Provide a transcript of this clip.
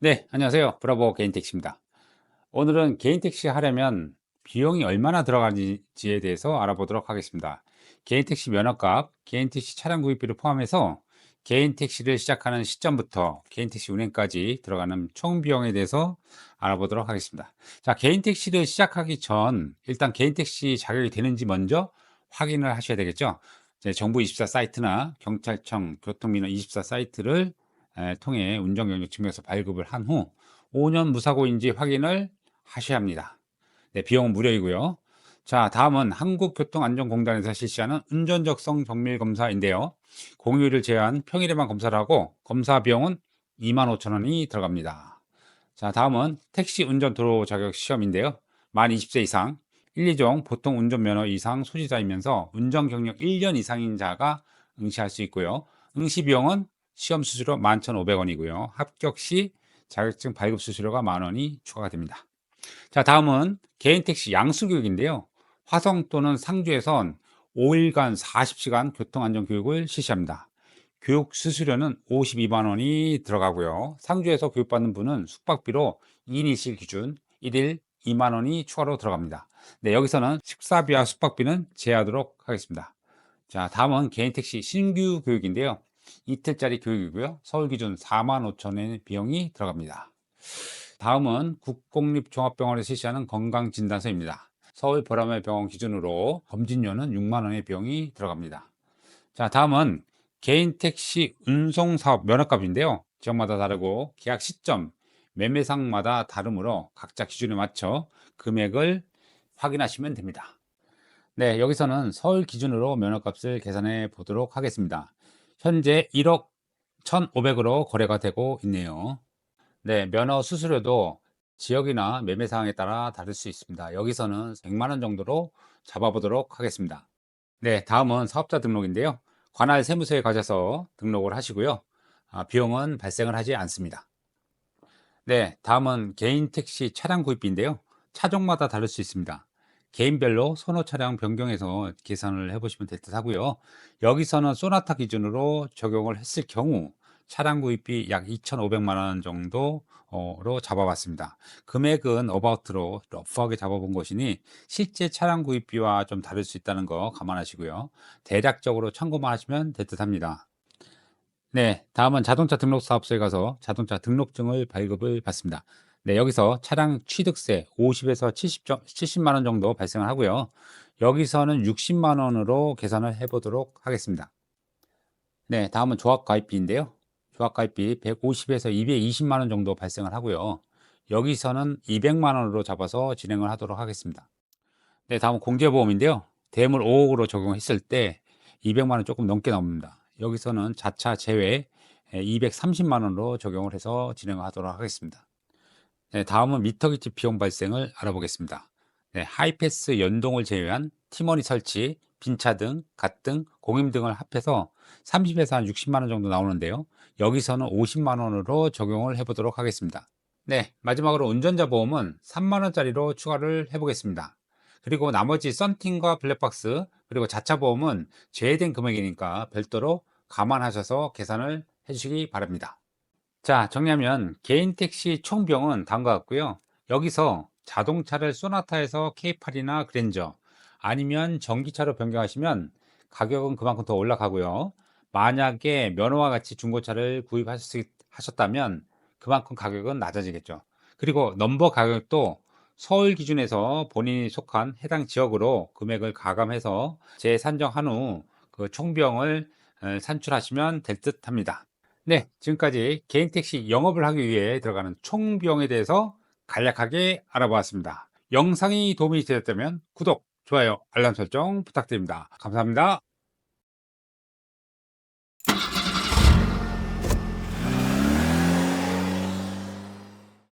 네, 안녕하세요. 브라보 개인 택시입니다. 오늘은 개인 택시 하려면 비용이 얼마나 들어가는지에 대해서 알아보도록 하겠습니다. 개인 택시 면허값, 개인 택시 차량 구입비를 포함해서 개인 택시를 시작하는 시점부터 개인 택시 운행까지 들어가는 총 비용에 대해서 알아보도록 하겠습니다. 자, 개인 택시를 시작하기 전 일단 개인 택시 자격이 되는지 먼저 확인을 하셔야 되겠죠. 이제 정부 24 사이트나 경찰청 교통민원 24 사이트를 에, 통해 운전 경력 증명서 발급을 한 후 5년 무사고인지 확인을 하셔야 합니다. 네, 비용은 무료이고요. 자, 다음은 한국교통안전공단에서 실시하는 운전적성 정밀 검사인데요. 공휴일을 제외한 평일에만 검사를 하고 검사 비용은 25,000원이 들어갑니다. 자, 다음은 택시 운전 도로 자격 시험인데요. 만 20세 이상 1, 2종 보통 운전면허 이상 소지자이면서 운전 경력 1년 이상인 자가 응시할 수 있고요. 응시 비용은 시험 수수료 11,500원이고요. 합격 시 자격증 발급 수수료가 만 원이 추가가 됩니다. 자, 다음은 개인 택시 양수 교육인데요. 화성 또는 상주에선 5일간 40시간 교통안전 교육을 실시합니다. 교육 수수료는 52만 원이 들어가고요. 상주에서 교육받는 분은 숙박비로 2인 1실 기준 1일 2만 원이 추가로 들어갑니다. 네, 여기서는 식사비와 숙박비는 제하도록 하겠습니다. 자, 다음은 개인 택시 신규 교육인데요. 이틀짜리 교육이고요. 서울 기준 4만 5천 원의 비용이 들어갑니다. 다음은 국공립종합병원에서 실시하는 건강진단서입니다. 서울 보라매 병원 기준으로 검진료는 6만 원의 비용이 들어갑니다. 자, 다음은 개인 택시 운송 사업 면허값인데요. 지역마다 다르고 계약 시점, 매매상마다 다르므로 각자 기준에 맞춰 금액을 확인하시면 됩니다. 네, 여기서는 서울 기준으로 면허값을 계산해 보도록 하겠습니다. 현재 1억 1,500으로 거래가 되고 있네요. 네, 면허 수수료도 지역이나 매매 상황에 따라 다를 수 있습니다. 여기서는 100만 원 정도로 잡아보도록 하겠습니다. 네, 다음은 사업자 등록인데요. 관할 세무서에 가셔서 등록을 하시고요. 아, 비용은 발생을 하지 않습니다. 네, 다음은 개인 택시 차량 구입비인데요. 차종마다 다를 수 있습니다. 개인별로 선호 차량 변경해서 계산을 해보시면 될 듯 하고요. 여기서는 소나타 기준으로 적용을 했을 경우 차량 구입비 약 2,500만 원 정도로 잡아봤습니다. 금액은 어바웃으로 러프하게 잡아본 것이니 실제 차량 구입비와 좀 다를 수 있다는 거 감안하시고요. 대략적으로 참고만 하시면 될 듯 합니다. 네, 다음은 자동차 등록 사업소에 가서 자동차 등록증을 발급을 받습니다. 네, 여기서 차량 취득세 50에서 70, 70만 원 정도 발생을 하고요. 여기서는 60만 원으로 계산을 해보도록 하겠습니다. 네, 다음은 조합가입비인데요. 조합가입비 150에서 220만 원 정도 발생을 하고요. 여기서는 200만 원으로 잡아서 진행을 하도록 하겠습니다. 네, 다음은 공제보험인데요. 대물 5억으로 적용했을 때 200만 원 조금 넘게 나옵니다. 여기서는 자차 제외 230만 원으로 적용을 해서 진행하도록 하겠습니다. 네, 다음은 미터기치 비용 발생을 알아보겠습니다. 네, 하이패스 연동을 제외한 티머니 설치, 빈차 등, 갓 등, 공임 등을 합해서 30에서 한 60만 원 정도 나오는데요. 여기서는 50만 원으로 적용을 해보도록 하겠습니다. 네, 마지막으로 운전자 보험은 3만 원짜리로 추가를 해보겠습니다. 그리고 나머지 썬팅과 블랙박스 그리고 자차 보험은 제외된 금액이니까 별도로 감안하셔서 계산을 해주시기 바랍니다. 자, 정리하면 개인 택시 총 비용은 다음과 같고요. 여기서 자동차를 소나타에서 K8이나 그랜저 아니면 전기차로 변경하시면 가격은 그만큼 더 올라가고요. 만약에 면허와 같이 중고차를 구입하셨다면 그만큼 가격은 낮아지겠죠. 그리고 넘버 가격도 서울 기준에서 본인이 속한 해당 지역으로 금액을 가감해서 재산정한 후 그 총비용을 산출하시면 될 듯 합니다. 네, 지금까지 개인 택시 영업을 하기 위해 들어가는 총 비용에 대해서 간략하게 알아보았습니다. 영상이 도움이 되었다면 구독, 좋아요, 알람 설정 부탁드립니다. 감사합니다.